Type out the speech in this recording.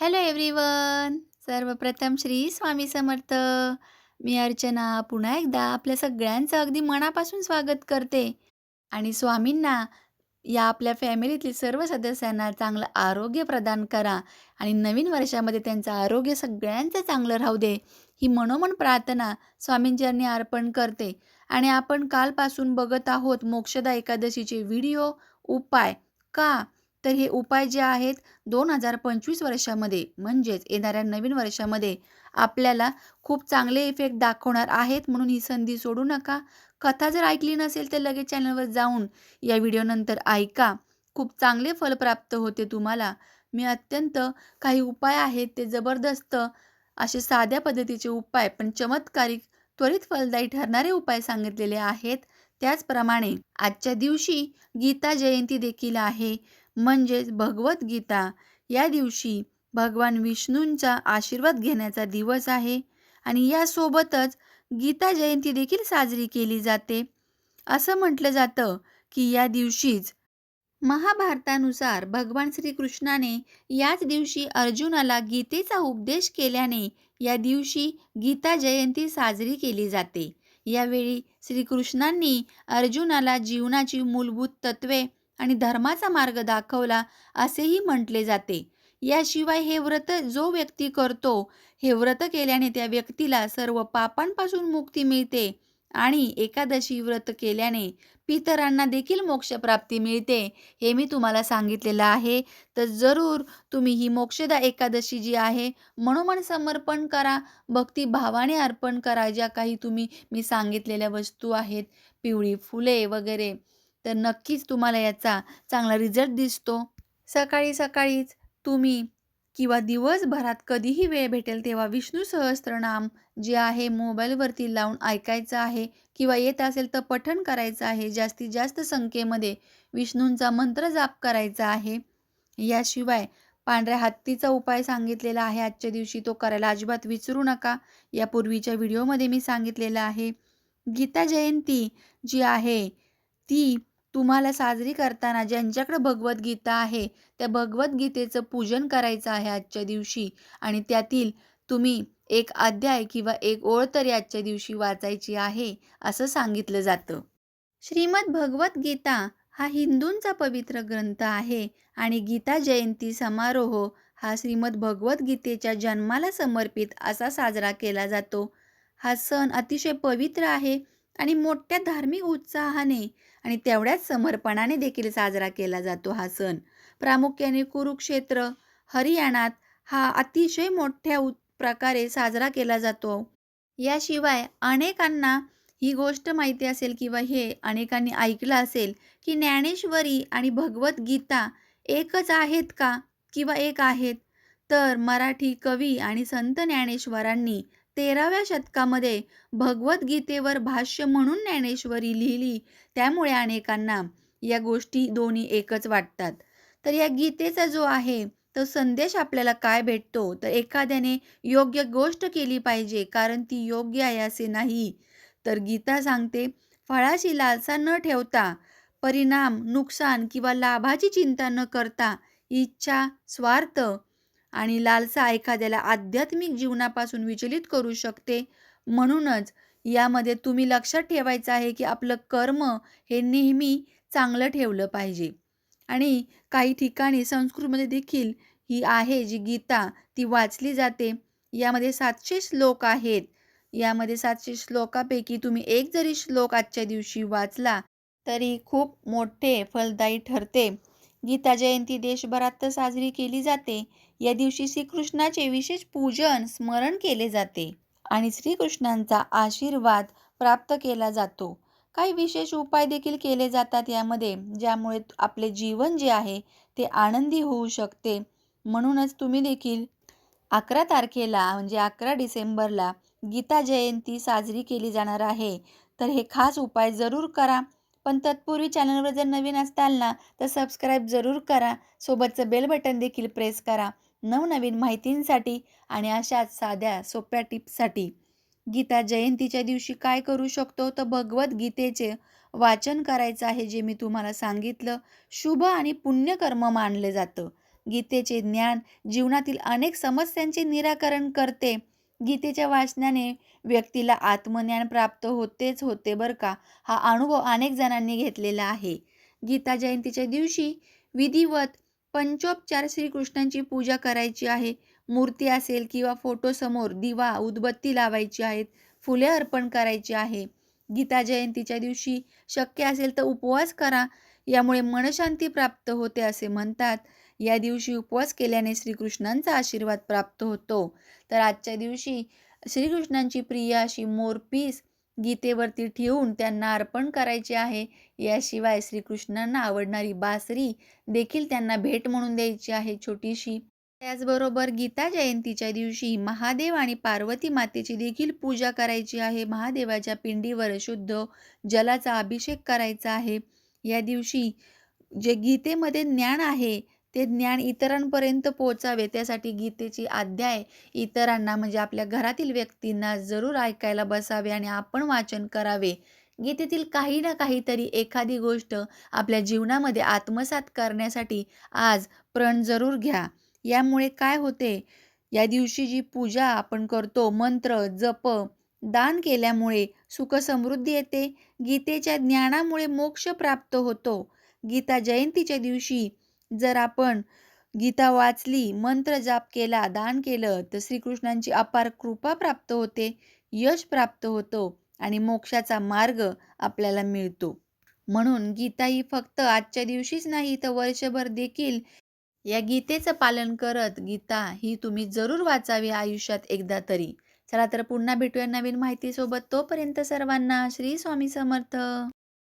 Hello everyone. सर्वप्रथम श्री स्वामी समर्थ. मी अर्चना पुन्हा एकदा आपल्या सगळ्यांचं अगदी मनापासून स्वागत करते. आणि स्वामींना या आपल्या फॅमिलीतील सर्व सदस्यांना चांगलं आरोग्य प्रदान करा आणि नवीन वर्षामध्ये त्यांचं आरोग्य सगळ्यांचं चांगलं राहू दे ही मनोमन प्रार्थना स्वामींचरणी अर्पण करते. आणि आपण कालपासून बघत आहोत मोक्षदा एकादशीचे व्हिडिओ उपाय का? तर हे उपाय जे आहेत दोन हजार पंचवीस वर्षामध्ये म्हणजेच येणाऱ्या नवीन वर्षामध्ये आपल्याला खूप चांगले इफेक्ट दाखवणार आहेत म्हणून ही संधी सोडू नका. कथा जर ऐकली नसेल तर लगेच चॅनलवर जाऊन या व्हिडिओनंतर ऐका. खूप चांगले फल प्राप्त होते तुम्हाला. मी अत्यंत काही उपाय आहेत ते जबरदस्त असे साध्या पद्धतीचे उपाय पण चमत्कारिक त्वरित फलदायी ठरणारे उपाय सांगितलेले आहेत. त्याचप्रमाणे आजच्या दिवशी गीता जयंती देखील आहे. म्हणजेच भगवद्गीता या दिवशी भगवान विष्णूंचा आशीर्वाद घेण्याचा दिवस आहे. आणि यासोबतच गीता जयंती देखील साजरी केली जाते. असं म्हटलं जातं की या दिवशीच महाभारतानुसार भगवान श्रीकृष्णाने याच दिवशी अर्जुनाला गीतेचा उपदेश केल्याने या दिवशी गीता जयंती साजरी केली जाते. यावेळी श्रीकृष्णांनी अर्जुनाला जीवनाची मूलभूत तत्वे आणि धर्माचा मार्ग दाखवला असेही म्हटले जाते. याशिवाय हे व्रत जो व्यक्ती करतो हे व्रत केल्याने त्या व्यक्तीला सर्व पापांपासून मुक्ती मिळते आणि एकादशी व्रत केल्याने पितरांना देखील मोक्षप्राप्ती मिळते हे मी तुम्हाला सांगितलेलं आहे. तर जरूर तुम्ही ही मोक्षदा एकादशी जी आहे मनोमन समर्पण करा भक्तिभावाने अर्पण करा ज्या काही तुम्ही मी सांगितलेल्या वस्तू आहेत पिवळी फुले वगैरे तर नक्कीच तुम्हाला याचा चांगला रिझल्ट दिसतो. सकाळी सकाळीच तुम्ही किंवा दिवसभरात कधीही वेळ भेटेल तेव्हा विष्णू सहस्त्रनाम जे आहे मोबाईलवरती लावून ऐकायचं आहे किंवा येत असेल तर पठण करायचं आहे जास्तीत जास्त संख्येमध्ये विष्णूंचा मंत्र जाप करायचा आहे. याशिवाय पांढऱ्या हत्तीचा उपाय सांगितलेला आहे. आजच्या दिवशी तो करायला अजिबात विसरू नका. यापूर्वीच्या व्हिडिओमध्ये मी सांगितलेलं आहे. गीता जयंती जी आहे ती तुम्हाला साजरी करताना ज्यांच्याकडे भगवद्गीता आहे त्या भगवद्गीतेचं पूजन करायचं आहे आजच्या दिवशी. आणि त्यातील तुम्ही एक अध्याय किंवा एक ओळ तरी आजच्या दिवशी वाचायची आहे असं सांगितलं जातं. श्रीमद भगवद्गीता हा हिंदूंचा पवित्र ग्रंथ आहे आणि गीता जयंती समारोह हा श्रीमद भगवद्गीतेच्या जन्माला समर्पित असा साजरा केला जातो. हा सण अतिशय पवित्र आहे आणि मोठ्या धार्मिक उत्साहाने आणि तेवढ्याच समर्पणाने देखील साजरा केला जातो हा सण. प्रामुख्याने कुरुक्षेत्र हरियाणात हा अतिशय मोठ्या उ प्रकारे साजरा केला जातो. याशिवाय अनेकांना ही गोष्ट माहिती असेल किंवा हे अनेकांनी ऐकलं असेल की ज्ञानेश्वरी आणि भगवद्गीता एकच आहेत का किंवा एक आहेत? तर मराठी कवी आणि संत ज्ञानेश्वरांनी तेराव्या शतकामध्ये भगवद्गीतेवर भाष्य म्हणून ज्ञानेश्वरी लिहिली. त्यामुळे अनेकांना या गोष्टी दोन्ही एकच वाटतात. तर या गीतेचा जो आहे तो संदेश आपल्याला काय भेटतो? तर एखाद्याने योग्य गोष्ट केली पाहिजे कारण ती योग्य आहे असे नाही. तर गीता सांगते फळाची लालसा न ठेवता परिणाम नुकसान किंवा लाभाची चिंता न करता इच्छा स्वार्थ आणि लालसा एखाद्याला आध्यात्मिक जीवनापासून विचलित करू शकते. म्हणूनच यामध्ये तुम्ही लक्षात ठेवायचं आहे की आपलं कर्म हे नेहमी चांगलं ठेवलं पाहिजे. आणि काही ठिकाणी संस्कृतमध्ये देखील ही आहे जी गीता ती वाचली जाते. यामध्ये सातशे श्लोक आहेत. यामध्ये सातशे श्लोकापैकी तुम्ही एक जरी श्लोक आजच्या दिवशी वाचला तरी खूप मोठे फलदायी ठरते. गीता जयंती देशभरात तर साजरी केली जाते. या दिवशी श्रीकृष्णाचे विशेष पूजन स्मरण केले जाते आणि श्रीकृष्णांचा आशीर्वाद प्राप्त केला जातो. काही विशेष उपाय देखील केले जातात यामध्ये ज्यामुळे आपले जीवन जे आहे ते आनंदी होऊ शकते. म्हणूनच तुम्ही देखील अकरा तारखेला म्हणजे अकरा डिसेंबरला गीता जयंती साजरी केली जाणार आहे. तर हे खास उपाय जरूर करा. पण तत्पूर्वी चॅनलवर जर नवीन असताल ना तर सबस्क्राईब जरूर करा. सोबतचं बेल बटन देखील प्रेस करा. नवनवीन माहितींसाठी आणि अशाच साध्या सोप्या टिप्ससाठी गीता जयंतीच्या दिवशी काय करू शकतो? तर भगवद्गीतेचे वाचन करायचं आहे जे मी तुम्हाला सांगितलं. शुभ आणि पुण्यकर्म मानलं जातं. गीतेचे ज्ञान जीवनातील अनेक समस्यांचे निराकरण करते. गीतेच्या वाचनाने व्यक्तीला आत्मज्ञान प्राप्त होतेच होते बरं का? हा अनुभव अनेक जणांनी घेतलेला आहे. गीता जयंतीच्या दिवशी विधिवत पंचोपचार श्रीकृष्णांची पूजा करायची आहे. मूर्ती असेल किंवा फोटोसमोर दिवा उदबत्ती लावायची आहेत फुले अर्पण करायची आहे. गीता जयंतीच्या दिवशी शक्य असेल तर उपवास करा यामुळे मनशांती प्राप्त होते असे म्हणतात. या दिवशी उपवास केल्याने श्रीकृष्णांचा आशीर्वाद प्राप्त होतो. तर आजच्या दिवशी श्रीकृष्णांची प्रिय अशी मोरपीस गीतेवरती ठेवून त्यांना अर्पण करायचे आहे. याशिवाय श्रीकृष्णांना आवडणारी बासरी देखील त्यांना भेट म्हणून द्यायची आहे छोटीशी. त्याचबरोबर गीता जयंतीच्या दिवशी महादेव आणि पार्वती मातेची देखील पूजा करायची आहे. महादेवाच्या पिंडीवर शुद्ध जलाचा अभिषेक करायचा आहे. या दिवशी जे गीतेमध्ये ज्ञान आहे ते ज्ञान इतरांपर्यंत पोहोचावे त्यासाठी गीतेची अध्याय इतरांना म्हणजे आपल्या घरातील व्यक्तींना जरूर ऐकायला बसावे आणि आपण वाचन करावे. गीतेतील काही ना काहीतरी एखादी गोष्ट आपल्या जीवनामध्ये आत्मसात करण्यासाठी आज प्रण जरूर घ्या. यामुळे काय होते? या दिवशी जी पूजा आपण करतो मंत्र जप दान केल्यामुळे सुखसमृद्धी येते. गीतेच्या ज्ञानामुळे मोक्ष प्राप्त होतो. गीता जयंतीच्या दिवशी जर आपण गीता वाचली मंत्र जाप केला दान केलं तर श्रीकृष्णांची अपार कृपा प्राप्त होते यश प्राप्त होतो आणि मोक्षाचा मार्ग आपल्याला मिळतो. म्हणून गीता ही फक्त आजच्या दिवशीच नाही तर वर्षभर देखील या गीतेचं पालन करत गीता ही तुम्ही जरूर वाचावी आयुष्यात एकदा तरी. चला तर पुन्हा भेटूया नवीन माहितीसोबत. तोपर्यंत सर्वांना श्री स्वामी समर्थ.